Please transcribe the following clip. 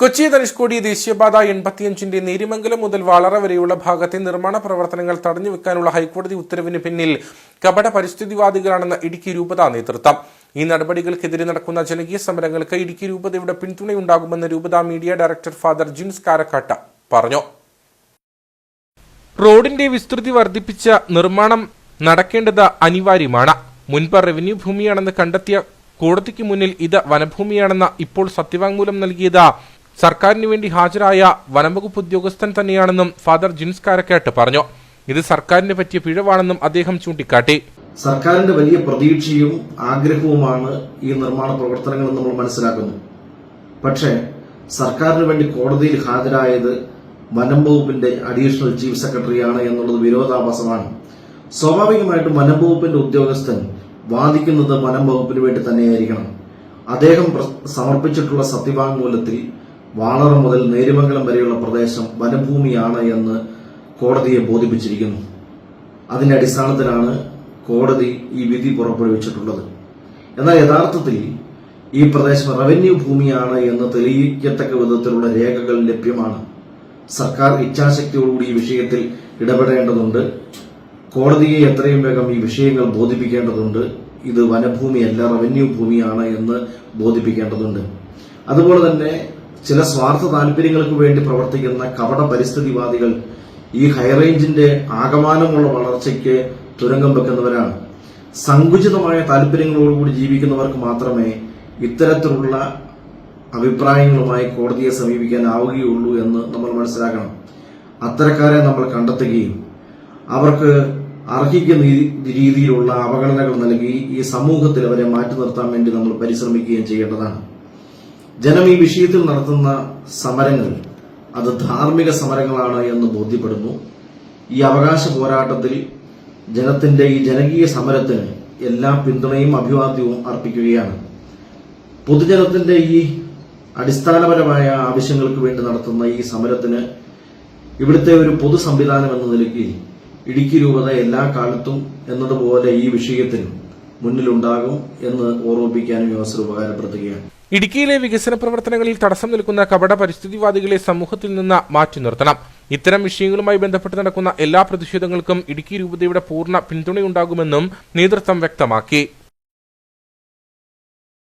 കൊച്ചി ധനുഷ്കോടി ദേശീയപാത എൺപത്തിയഞ്ചിന്റെ നേരിമംഗലം മുതൽ വളറ വരെയുള്ള ഭാഗത്തെ നിർമ്മാണ പ്രവർത്തനങ്ങൾ തടഞ്ഞു വെക്കാനുള്ള ഹൈക്കോടതി ഉത്തരവിന് പിന്നിൽ കപട പരിസ്ഥിതിവാദികളാണെന്ന ഇടുക്കി രൂപത നേതൃത്വം. ഈ നടപടികൾക്കെതിരെ നടക്കുന്ന ജനകീയ സമരങ്ങൾക്ക് ഇടുക്കി രൂപതയുടെ പിന്തുണയുണ്ടാകുമെന്ന് രൂപത media director father Jins Karakkattu പറഞ്ഞു. റോഡിന്റെ വിസ്തൃതി വർദ്ധിപ്പിച്ച നിർമ്മാണം നടക്കേണ്ടത് അനിവാര്യമാണ്. മുൻപ് റവന്യൂ ഭൂമിയാണെന്ന് കണ്ടെത്തിയ കോടതിക്ക് മുന്നിൽ ഇത് വനഭൂമിയാണെന്ന് ഇപ്പോൾ സത്യവാങ്മൂലം നൽകിയത് സർക്കാരിന് വേണ്ടി ഹാജരായ വനംവകുപ്പ് ഉദ്യോഗസ്ഥൻ തന്നെയാണെന്നും ഫാദർ ജിൻസ് കാരക്കാട്ട് പറഞ്ഞു. ഇത് സർക്കാരിന് പറ്റിയ പിഴവാണെന്നും അദ്ദേഹം ചൂണ്ടിക്കാട്ടി. സർക്കാരിന്റെ വലിയ പ്രതീക്ഷയും ആഗ്രഹവുമാണ് ഈ നിർമ്മാണ പ്രവർത്തനങ്ങൾ നമ്മൾ മനസ്സിലാക്കുന്നു. പക്ഷേ സർക്കാരിന് വേണ്ടി കോടതിയിൽ ഹാജരായത് വനം വകുപ്പിന്റെ അഡീഷണൽ ചീഫ് സെക്രട്ടറിയാണ് എന്നുള്ളത് വിരോധാഭാസമാണ്. സ്വാഭാവികമായിട്ടും വനം വകുപ്പിന്റെ ഉദ്യോഗസ്ഥൻ വാദിക്കുന്നത് വനം വകുപ്പിന് വേണ്ടി തന്നെയായിരിക്കണം. അദ്ദേഹം സമർപ്പിച്ചിട്ടുള്ള സത്യവാങ്മൂലത്തിൽ വാളറ മുതൽ നേരുമംഗലം വരെയുള്ള പ്രദേശം വനഭൂമിയാണ് എന്ന് കോടതിയെ ബോധിപ്പിച്ചിരിക്കുന്നു. അതിന്റെ അടിസ്ഥാനത്തിലാണ് കോടതി ഈ വിധി പുറപ്പെടുവിച്ചിട്ടുള്ളത്. എന്നാൽ യഥാർത്ഥത്തിൽ ഈ പ്രദേശം റവന്യൂ ഭൂമിയാണ് എന്ന് തെളിയിക്കത്തക്ക വിധത്തിലുള്ള രേഖകൾ ലഭ്യമാണ്. സർക്കാർ ഇച്ഛാശക്തിയോടുകൂടി ഈ വിഷയത്തിൽ ഇടപെടേണ്ടതുണ്ട്. കോടതിയെ എത്രയും വേഗം ഈ വിഷയങ്ങൾ ബോധിപ്പിക്കേണ്ടതുണ്ട്. ഇത് വനഭൂമിയല്ല റവന്യൂ ഭൂമിയാണ് എന്ന് ബോധിപ്പിക്കേണ്ടതുണ്ട്. അതുപോലെ തന്നെ ചില സ്വാർത്ഥ താല്പര്യങ്ങൾക്ക് വേണ്ടി പ്രവർത്തിക്കുന്ന കപട പരിസ്ഥിതിവാദികൾ ഈ ഹൈറേഞ്ചിന്റെ ആകമാനമുള്ള വളർച്ചയ്ക്ക് തുരങ്കം വെക്കുന്നവരാണ്. സങ്കുചിതമായ താല്പര്യങ്ങളോടുകൂടി ജീവിക്കുന്നവർക്ക് മാത്രമേ ഇത്തരത്തിലുള്ള അഭിപ്രായങ്ങളുമായി കോടതിയെ സമീപിക്കാനാവുകയുള്ളൂ എന്ന് നമ്മൾ മനസ്സിലാക്കണം. അത്തരക്കാരെ നമ്മൾ കണ്ടെത്തുകയും അവർക്ക് അർഹിക്കുന്ന രീതിയിലുള്ള അവഗണനകൾ നൽകി ഈ സമൂഹത്തിൽ അവരെ മാറ്റി നിർത്താൻ വേണ്ടി നമ്മൾ പരിശ്രമിക്കുകയും ചെയ്യേണ്ടതാണ്. ജനം ഈ വിഷയത്തിൽ നടത്തുന്ന സമരങ്ങൾ അത് ധാർമ്മിക സമരങ്ങളാണ് എന്ന് ബോധ്യപ്പെടുന്നു. ഈ അവകാശ പോരാട്ടത്തിൽ ജനത്തിന്റെ ഈ ജനകീയ സമരത്തിന് എല്ലാ പിന്തുണയും അഭിവാദ്യവും അർപ്പിക്കുകയാണ്. പൊതുജനത്തിന്റെ ഈ അടിസ്ഥാനപരമായ ആവശ്യങ്ങൾക്ക് വേണ്ടി നടത്തുന്ന ഈ സമരത്തിന് ഇവിടുത്തെ ഒരു പൊതു സംവിധാനം എന്ന നിലയ്ക്ക് ഇടുക്കി രൂപത എല്ലാ കാലത്തും എന്നതുപോലെ ഈ വിഷയത്തിൽ മുന്നിലുണ്ടാകും എന്ന് ഓർമ്മിപ്പിക്കാനും ഈ അവസരം ഉപകാരപ്പെടുത്തുകയാണ്. ഇടുക്കിയിലെ വികസന പ്രവർത്തനങ്ങളിൽ തടസ്സം നിൽക്കുന്ന കപട പരിസ്ഥിതിവാദികളെ സമൂഹത്തിൽ നിന്ന് മാറ്റി നിർത്തണം. ഇത്തരം വിഷയങ്ങളുമായി ബന്ധപ്പെട്ട് നടക്കുന്ന എല്ലാ പ്രതിഷേധങ്ങൾക്കും ഇടുക്കി രൂപതയുടെ പൂർണ പിന്തുണയുണ്ടാകുമെന്നും നേതൃത്വം വ്യക്തമാക്കി.